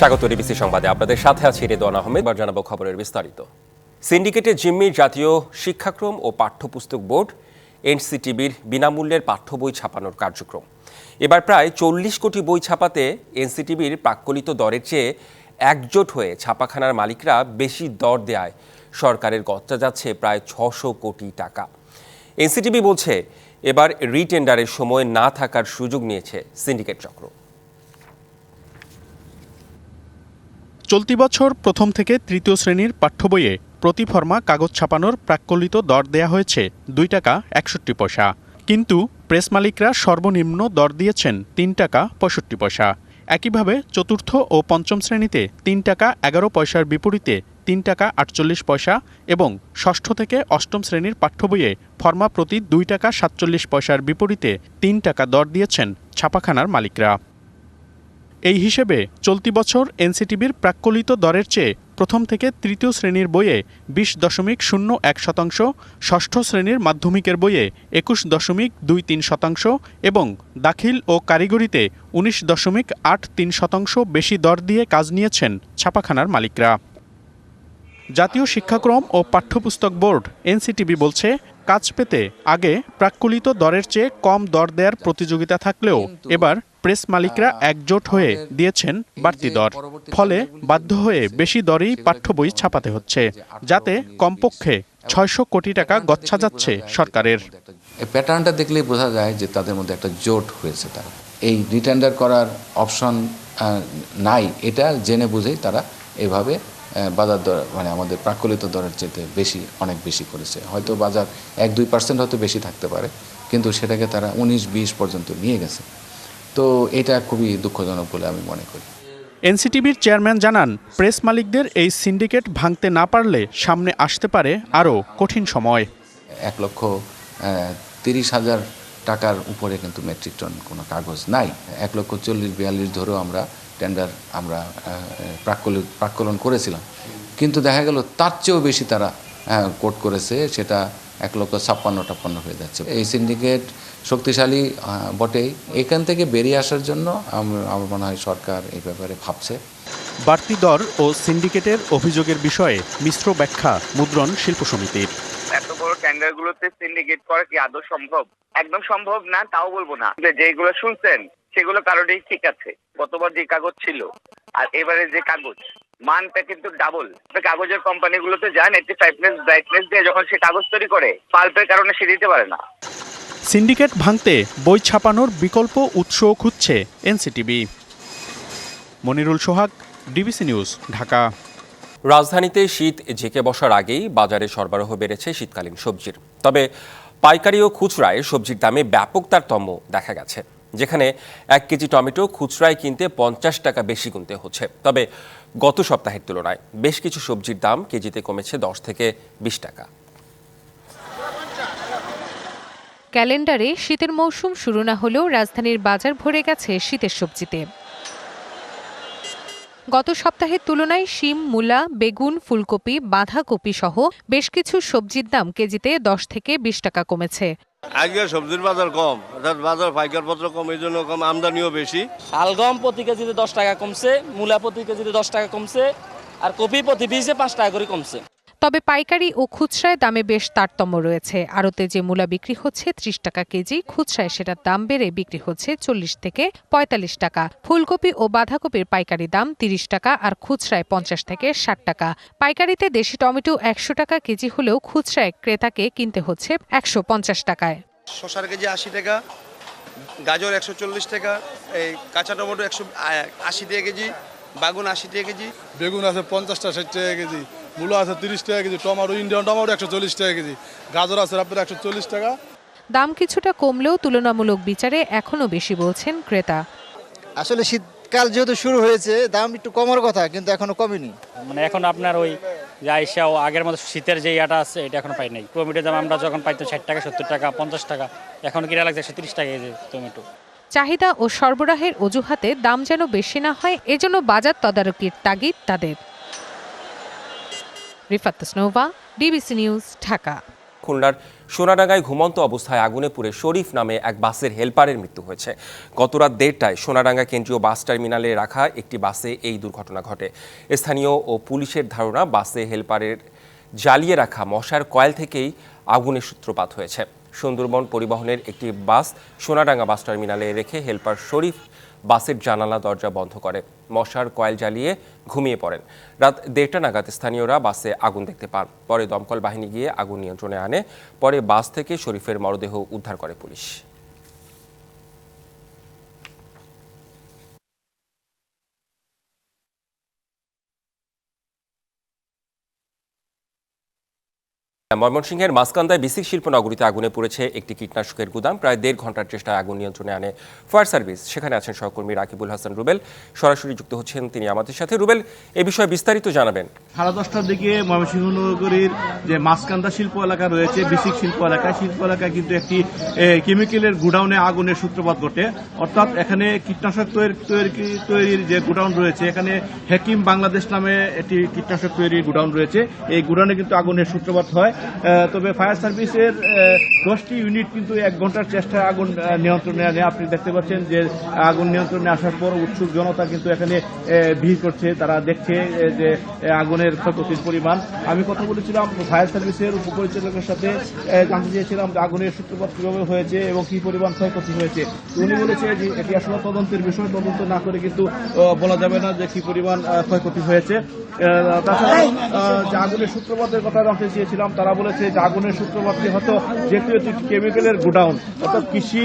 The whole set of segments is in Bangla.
স্বাগত ডিবিসি সংবাদে। আপনাদের সাথে আছি রেদওয়ান আহমেদ। এবার জানাব খবরের বিস্তারিত। সিন্ডিকেটের জিম্মি জাতীয় শিক্ষাক্রম ও পাঠ্যপুস্তক বোর্ড, এনসিটিবির বিনামূল্যের পাঠ্য বই ছাপানোর কার্যক্রম। এবার প্রায় চল্লিশ কোটি বই ছাপাতে এনসিটিবির প্রাক্কলিত দরের চেয়ে একজোট হয়ে ছাপাখানার মালিকরা বেশি দর দেয় সরকারের গচ্চা যাচ্ছে প্রায় ছশো কোটি টাকা। এনসিটিবি বলছে, এবার রিটেন্ডারের সময় না থাকার সুযোগ নিয়েছে সিন্ডিকেট চক্র। চলতি বছর প্রথম থেকে তৃতীয় শ্রেণির পাঠ্য বইয়ে প্রতি ফর্মা কাগজ ছাপানোর প্রাক্কলিত দর দেয়া হয়েছে দুই টাকা একষট্টি পয়সা। কিন্তু প্রেস মালিকরা সর্বনিম্ন দর দিয়েছেন তিন টাকা পঁয়ষট্টি পয়সা। একইভাবে চতুর্থ ও পঞ্চম শ্রেণীতে তিন টাকা এগারো পয়সার বিপরীতে তিন টাকা আটচল্লিশ পয়সা এবং ষষ্ঠ থেকে অষ্টম শ্রেণির পাঠ্য বইয়ে ফর্মা প্রতি দুই টাকা সাতচল্লিশ পয়সার বিপরীতে তিন টাকা দর দিয়েছেন ছাপাখানার মালিকরা। এই হিসেবে চলতি বছর এনসিটিবির প্রাক্কলিত দরের চেয়ে প্রথম থেকে তৃতীয় শ্রেণির বইয়ে বিশ দশমিক শূন্য এক শতাংশ ষষ্ঠ শ্রেণির মাধ্যমিকের বইয়ে একুশ দশমিক দুই তিন শতাংশ এবং দাখিল ও কারিগরিতে উনিশ দশমিক আট তিন শতাংশ বেশি দর দিয়ে কাজ নিয়েছেন ছাপাখানার মালিকরা। জাতীয় শিক্ষাক্রম ও পাঠ্যপুস্তক বোর্ড এনসিটিবি বলছে কাজ পেতে আগে প্রাক্কলিত দরের চেয়ে কম দর দেওয়ার প্রতিযোগিতা থাকলেও এবার প্রেস মালিকরা একজোট হয়ে দিয়েছেন বাড়তি দর। ফলে বাধ্য হয়ে বেশি দরেই পাঠ্য বই ছাপাতে হচ্ছে যাতে কমপক্ষে ছয়শো কোটি টাকা গচ্ছা যাচ্ছে সরকারের। প্যাটার্নটা দেখলেই বোঝা যায় যে তাদের মধ্যে একটা জোট হয়েছে তারা। এই রিটেন্ডার করার অপশন নাই এটা জেনে বুঝেই তারা এভাবে বাজার দর মানে আমাদের প্রাকলিত দরের চেয়ে বেশি অনেক বেশি করেছে। হয়তো বাজার এক দুই পার্সেন্ট হয়তো বেশি থাকতে পারে কিন্তু সেটাকে তারা উনিশ বিশ পর্যন্ত নিয়ে গেছে। তো এটা খুবই দুঃখজনক বলে আমি মনে করি। এনসিটিবির চেয়ারম্যান জানান প্রেস মালিকদের এই সিন্ডিকেট ভাঙতে না পারলে সামনে আসতে পারে আরও কঠিন সময়। এক লক্ষ তিরিশ হাজার টাকার উপরে কিন্তু মেট্রিক টন কোনো কাগজ নাই। এক লক্ষ চল্লিশ বিয়াল্লিশ ধরেও আমরা টেন্ডার আমরা আহ, প্রাক্কলিত প্রাক্কলন করেছিলাম। কিন্তু দেখা গেল তার চেয়েও বেশি তারা কোট করেছে সেটা এক লক্ষ ছাপ্পান্ন টাপ্পান্ন হয়ে যাচ্ছে। এই সিন্ডিকেট শক্তিশালী বটেই। এখান থেকে বেরিয়ে আসার জন্য আমার মনে হয় সরকার এই ব্যাপারে ভাবছে। বাড়তি দর ও সিন্ডিকেটের অভিযোগের বিষয়ে মিশ্র ব্যাখ্যা মুদ্রণ শিল্প সমিতির। এত বড় টেন্ডার সিন্ডিকেট করা কি আদৌ সম্ভব? একদম সম্ভব না তাও বলব না। যে যেগুলো শুনছেন সেগুলো কারণেই ঠিক আছে। গতবার যে কাগজ ছিল আর এবারে যে কাগজ মানটা কিন্তু ডাবল কাগজের কোম্পানিগুলোতে যান একটি ফাইভনেস ব্রাইটনেস দিয়ে যখন সে কাগজ তৈরি করে পাল্পের কারণে সে দিতে পারে না। সিন্ডিকেট ভাঙতে বই ছাপানোর বিকল্প উৎসও খুঁজছে NCTB Monirul Sohag DBC news Dhaka. রাজধানীতে শীত ঝেঁকে বসার আগেই বাজারে সরবরাহ বেড়েছে শীতকালীন সবজির। তবে পাইকারি ও খুচরায় সবজির দামে ব্যাপক তারতম্য দেখা গেছে যেখানে এক কেজি টমেটো খুচরায় কিনতে পঞ্চাশ টাকা বেশি গুনতে হচ্ছে। তবে গত সপ্তাহের তুলনায় বেশ কিছু সবজির দাম কেজিতে কমেছে দশ থেকে বিশ টাকা। ক্যালেন্ডারে শীতের মৌসুম শুরু না হলেও রাজধানীর বাজার ভরে গেছে শীতের সবজিতে। গত সপ্তাহের তুলনায় শিম, মূলা, বেগুন, ফুলকপি বাঁধাকপি সহ বেশ কিছু সবজির দাম কেজিতে দশ থেকে বিশ টাকা কমেছে। আজকে সবজির বাজার কম, অর্থাৎ বাজার পাইকার পত্র কম, এই জন্য কম, আমদানিও বেশি। শালগম প্রতি কেজিতে দশ টাকা কমছে, মূলা প্রতি কেজিতে দশ টাকা কমছে, আর কপি প্রতি পিসে পাঁচ টাকা করে কমছে। তবে পাইকারি ও খুচরায় দামে বেশ তারতম্য রয়েছে। আড়তে যে মূলা বিক্রি হচ্ছে ত্রিশ টাকা কেজি খুচরায় সেটার দাম বেড়ে বিক্রি হচ্ছে চল্লিশ থেকে পঁয়তাল্লিশ টাকা। ফুলকপি ও বাঁধাকপির পাইকারি দাম তিরিশ টাকা আর খুচরায় পঞ্চাশ থেকে ষাট টাকা। পাইকারিতে দেশি টমেটো একশো টাকা কেজি হলেও খুচরায় ক্রেতাকে কিনতে হচ্ছে একশো পঞ্চাশ টাকায়। শসার কেজি আশি টাকা গাজর একশো চল্লিশ টাকা এই কাঁচা টমেটো একশো আশি টাকা কেজি বাগুন আশি টাকা কেজি। বেগুন আছে পঞ্চাশটা ষাট টাকা কেজি। মূলো আছে তিরিশ টাকা কেজি টমেটো ইন্ডিয়ান টমেটো একশো চল্লিশ টাকা কেজি গাজর আছে আপনার একশো চল্লিশ টাকা। দাম কিছুটা কমলেও তুলনামূলক বিচারে এখনও বেশি বলছেন ক্রেতা। আসলে শীতকাল যেহেতু শুরু হয়েছে দাম একটু কমার কথা কিন্তু এখনও কমেনি। মানে এখন আপনার ওই যে আইসাও আগের মতো শীতের যে ইয়াটা আছে এটা এখন পাই নাই। টমেটোর দাম আমরা যখন পাইতাম ষাট টাকা সত্তর টাকা পঞ্চাশ টাকা এখন কিনা লাগছে একশো তিরিশ টাকা কেজি টমেটো। চাহিদা ও সরবরাহের অজুহাতে দাম যেন বেশি না হয় এজন্য বাজার তদারকির তাগিদ তাদের। Rifat DBC news Dhaka. খুলনার সোনাডাঙ্গায় ঘুমন্ত অবস্থায় আগুনে পুড়ে শরীফ নামে এক বাসের হেলপারের মৃত্যু হয়েছে। গত রাত দেড়টায় সোনাডাঙ্গা কেন্দ্রীয় বাস টার্মিনালে রাখা একটি বাসে এই দুর্ঘটনা ঘটে। স্থানীয় ও পুলিশের ধারণা, বাসে হেলপারের জ্বালিয়ে রাখা মশার কয়েল থেকেই আগুনের সূত্রপাত হয়েছে। সুন্দরবন পরিবহনের একটি বাস সোনাডাঙ্গা বাস টার্মিনালে রেখে হেলপার শরীফ বাসের জানালা দরজা বন্ধ করে। মশার কয়েল জ্বালিয়ে ঘুমিয়ে পড়েন। রাত দেড়টা নাগাদ স্থানীয়রা বাসে আগুন দেখতে পান। পরে দমকল বাহিনী গিয়ে আগুন নিয়ন্ত্রণে আনে। পরে বাস থেকে শরীফের মরদেহ উদ্ধার করে পুলিশ। ময়মনসিংহের মাসকান্দায় বিসিক শিল্প নগরীতে আগুনে পড়েছে একটি কীটনাশকের গুদাম। প্রায় দেড় ঘণ্টার চেষ্টায় আগুন নিয়ন্ত্রণে আনে ফায়ার সার্ভিস। সেখানে আছেন সহকর্মী রাকিবুল হাসান রুবেল। সরাসরি যুক্ত হচ্ছেন তিনি আমাদের সাথে। রুবেল, এ বিষয়ে বিস্তারিত জানাবেন। সাড়ে দশটার দিকে ময়মনসিংহ নগরীর যে মাসকান্দা শিল্প এলাকা রয়েছে, বিসিক শিল্প এলাকা শিল্প এলাকায় কিন্তু একটি কেমিক্যালের গুডাউনে আগুনের সূত্রপাত ঘটে। অর্থাৎ এখানে কীটনাশক তৈরি, তৈরি- তৈরির যে গুডাউন রয়েছে, এখানে হেকিম বাংলাদেশ নামে একটি কীটনাশক তৈরির গুডাউন রয়েছে। এই গুডাউনে কিন্তু আগুনের সূত্রপাত হয়। তবে ফায়ার সার্ভিসের দশটি ইউনিট কিন্তু এক ঘণ্টার চেষ্টায় আগুন নিয়ন্ত্রণে আনে। আপনি দেখতে পাচ্ছেন যে আগুন নিয়ন্ত্রণে আসার পর উৎসুক জনতা কিন্তু এখানে ভিড় করছে। তারা দেখছে যে আগুনের ক্ষয়ক্ষতির পরিমাণ। আমি কথা বলেছিলাম, ফায়ার সার্ভিসের উপপরিচালকের সাথে জানতে চেয়েছিলাম যে আগুনের সূত্রপাত কীভাবে হয়েছে এবং কি পরিমাণ ক্ষয়ক্ষতি হয়েছে। উনি বলেছে যে এটি আসলে তদন্তের বিষয়। তদন্ত না করে কিন্তু বলা যাবে না যে কি পরিমাণ ক্ষয়ক্ষতি হয়েছে। তাছাড়া যে আগুনের সূত্রপাতের কথা জানতে চেয়েছিলাম, তারা বলেছে যে আগুনের সূত্রপাতটি হয়তো যেহেতু এটি কেমিক্যালের গোডাউন, অর্থাৎ কৃষি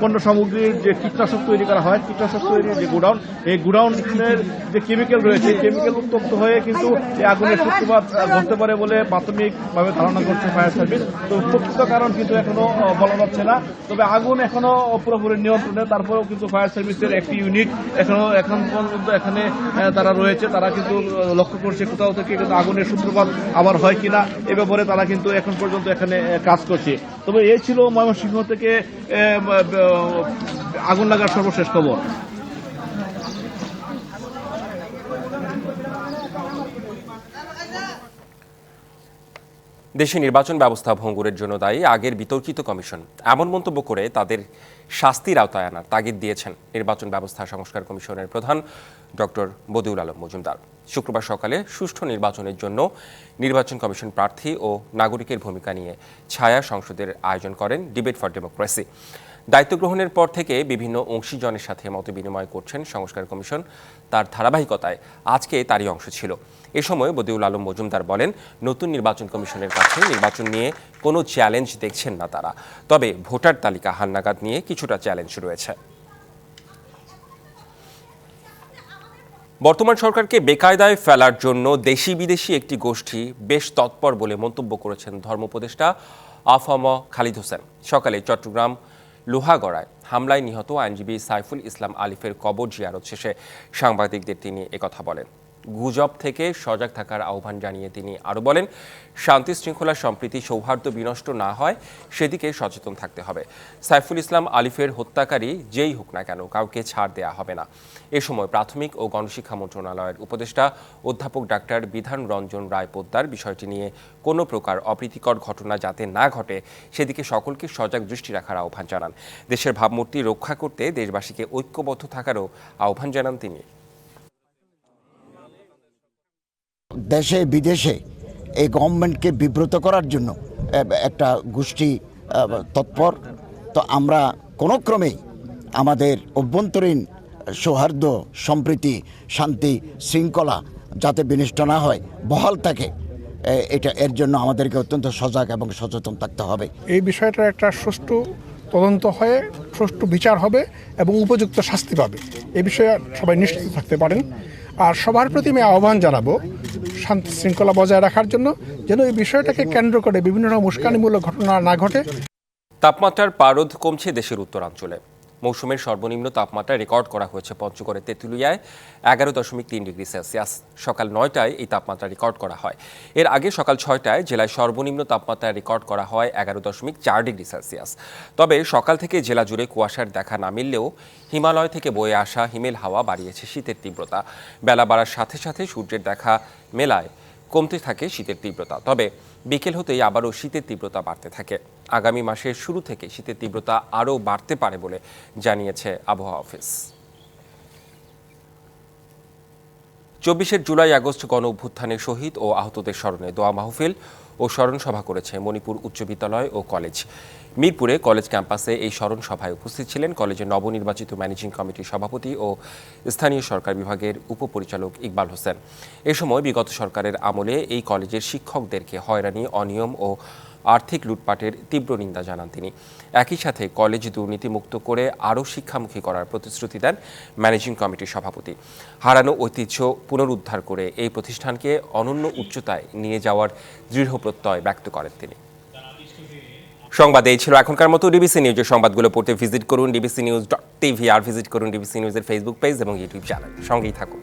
পণ্য সামগ্রীর যে কীটনাশক তৈরি করা হয়, কীটনাশক তৈরির যে গোডাউন, এই গোডাউনের যে কেমিক্যাল রয়েছে কেমিক্যাল উত্তপ্ত হয়ে কিন্তু এই আগুনের সূত্রপাত ঘটতে পারে বলে প্রাথমিকভাবে ধারণা করছে ফায়ার সার্ভিস তো প্রকৃত কারণ কিন্তু এখনও বলা যাচ্ছে না। তবে আগুন এখনও পুরোপুরি নিয়ন্ত্রণে, তারপরেও কিন্তু ফায়ার সার্ভিসের একটি ইউনিট এখনও, এখন পর্যন্ত এখানে তারা রয়েছে। তারা কিন্তু লক্ষ্য করছে কোথাও থেকে কিন্তু আগুনের সূত্রপাত আবার হয় কিনা, এ ব্যাপারে তারা কিন্তু এখন পর্যন্ত এখানে কাজ করছে। তবে এই ছিল ময়মনসিংহ থেকে আগুন লাগার সর্বশেষ খবর। দেশে নির্বাচন ব্যবস্থা ভঙ্গুরের জন্য দায়ী আগের বিতর্কিত কমিশন। এমন মন্তব্য করে তাদের শাস্তির আওতায় আনার তাগিদ দিয়েছেন নির্বাচন ব্যবস্থা সংস্কার কমিশনের প্রধান ডক্টর বদিউল আলম মজুমদার। শুক্রবার সকালে সুষ্ঠু নির্বাচনের জন্য নির্বাচন কমিশন প্রার্থী ও নাগরিকের ভূমিকা নিয়ে ছায়া সংসদের আয়োজন করেন ডিবেট ফর ডেমোক্রেসি। দায়িত্ব গ্রহণের পর থেকে বিভিন্ন অংশীজনের সাথে মত বিনিময় করছেন সংস্কার কমিশন। তার ধারাবাহিকতায় আজকে তারই অংশ ছিল। এ সময় বদিউল আলম মজুমদার বলেন, নতুন নির্বাচন কমিশনের কাছে নির্বাচন নিয়ে কোনো চ্যালেঞ্জ দেখছেন না তারা। তবে ভোটার তালিকা হালনাগাদ নিয়ে কিছুটা চ্যালেঞ্জ রয়েছে। বর্তমান সরকারকে বেকায়দায় ফেলার জন্য দেশি বিদেশি একটি গোষ্ঠী বেশ তৎপর বলে মন্তব্য করেছেন ধর্মোপদেষ্টা আফম খালিদ হোসেন। সকালে চট্টগ্রাম লোহাগড়ায় হামলায় নিহত আইনজীবী সাইফুল ইসলাম আলিফের কবর জিয়ারত শেষে সাংবাদিকদের তিনি একথা বলেন। গুজব থেকে সজাগ থাকার আহ্বান জানিয়ে তিনি আরও বলেন, শান্তি শৃঙ্খলা সম্প্রীতি সৌহার্দ্য বিনষ্ট না হয়, সেদিকে সচেতন থাকতে হবে। সাইফুল ইসলাম আলিফের হত্যাকারী যেই হোক না কেন কাউকে ছাড় দেয়া হবে না। এ সময় প্রাথমিক ও গণশিক্ষা মন্ত্রণালয়ের উপদেষ্টা অধ্যাপক ডাক্তার বিধান রঞ্জন রায় পোদ্দার বিষয়টি নিয়ে কোনো প্রকার অপ্রীতিকর ঘটনা যাতে না ঘটে, সেদিকে সকলকে সজাগ দৃষ্টি রাখার আহ্বান জানান। দেশের ভাবমূর্তি রক্ষা করতে দেশবাসীকে ঐক্যবদ্ধ থাকারও আহ্বান জানান তিনি। দেশে, বিদেশে এই গভর্নমেন্টকে বিব্রত করার জন্য একটা গোষ্ঠী তৎপর। তো আমরা কোনো ক্রমেই আমাদের অভ্যন্তরীণ সৌহার্দ্য, সম্প্রীতি, শান্তি, শৃঙ্খলা যাতে বিনষ্ট না হয়, বহাল থাকে এটা এর জন্য আমাদেরকে অত্যন্ত সজাগ এবং সচেতন থাকতে হবে। এই বিষয়টার একটা সুষ্ঠু তদন্ত হয়ে, সুষ্ঠু বিচার হবে এবং উপযুক্ত শাস্তি পাবে। এ বিষয়ে সবাই নিশ্চিত থাকতে পারেন। আর সবার প্রতি আমি আহ্বান জানাব শান্তি শৃঙ্খলা বজায় রাখার জন্য যেন এই বিষয়টাকে কেন্দ্র করে বিভিন্ন রকম উস্কানিমূলক ঘটনা না ঘটে। তাপমাত্রার পারদ কমছে দেশের উত্তরাঞ্চলে। মৌসুমের সর্বনিম্ন তাপমাত্রা রেকর্ড করা হয়েছে পঞ্চগড়ের তেঁতুলিয়ায়, এগারো দশমিক তিন ডিগ্রি সেলসিয়াস। সকাল নয়টায় এই তাপমাত্রা রেকর্ড করা হয়। এর আগে সকাল ছয়টায় জেলায় সর্বনিম্ন তাপমাত্রা রেকর্ড করা হয় এগারো দশমিক চার ডিগ্রি সেলসিয়াস। তবে সকাল থেকে জেলা জুড়ে কুয়াশার দেখা না মিললেও হিমালয় থেকে বয়ে আসা হিমেল হাওয়া বাড়িয়েছে শীতের তীব্রতা। বেলা বাড়ার সাথে সাথে সূর্যের দেখা মেলায় কমতে থাকে শীতের তীব্রতা। তবে বিকেল হতেই আবারও শীতের তীব্রতা বাড়তে থাকে। আগামী মাসের শুরু থেকে শীতের তীব্রতা আরও বাড়তে পারে বলে জানিয়েছে আবহাওয়া অফিস। চব্বিশে জুলাই, আগস্ট গণ অভ্যুত্থানে শহীদ ও আহতদের স্মরণে দোয়া মাহফিল ও স্মরণ সভা করেছে মণিপুর উচ্চ বিদ্যালয় ও কলেজ। মিরপুরে কলেজ ক্যাম্পাসে এই স্মরণ সভায় উপস্থিত ছিলেন কলেজের নবনির্বাচিত ম্যানেজিং কমিটির সভাপতি ও স্থানীয় সরকার বিভাগের উপপরিচালক ইকবাল হোসেন। এ সময় বিগত সরকারের আমলে এই কলেজের শিক্ষকদেরকে হয়রানি, অনিয়ম ও আর্থিক লুটপাটের তীব্র নিন্দা জানান তিনি। একই সাথে কলেজ দুর্নীতিমুক্ত করে আরও শিক্ষামুখী করার প্রতিশ্রুতি দেন ম্যানেজিং কমিটির সভাপতি। হারানো ঐতিহ্য পুনরুদ্ধার করে এই প্রতিষ্ঠানকে অনন্য উচ্চতায় নিয়ে যাওয়ার দৃঢ় প্রত্যয় ব্যক্ত করেন তিনি। সংবাদ এই ছিল এখনকার মতো ডিবিসি নিউজের সংবাদগুলো পড়তে ভিজিট করুন ডিবিসি নিউজ ডট টিভি আর ভিজিট করুন ডিবিসি নিউজের ফেসবুক পেজ এবং ইউটিউব চ্যানেল সঙ্গেই থাকুন।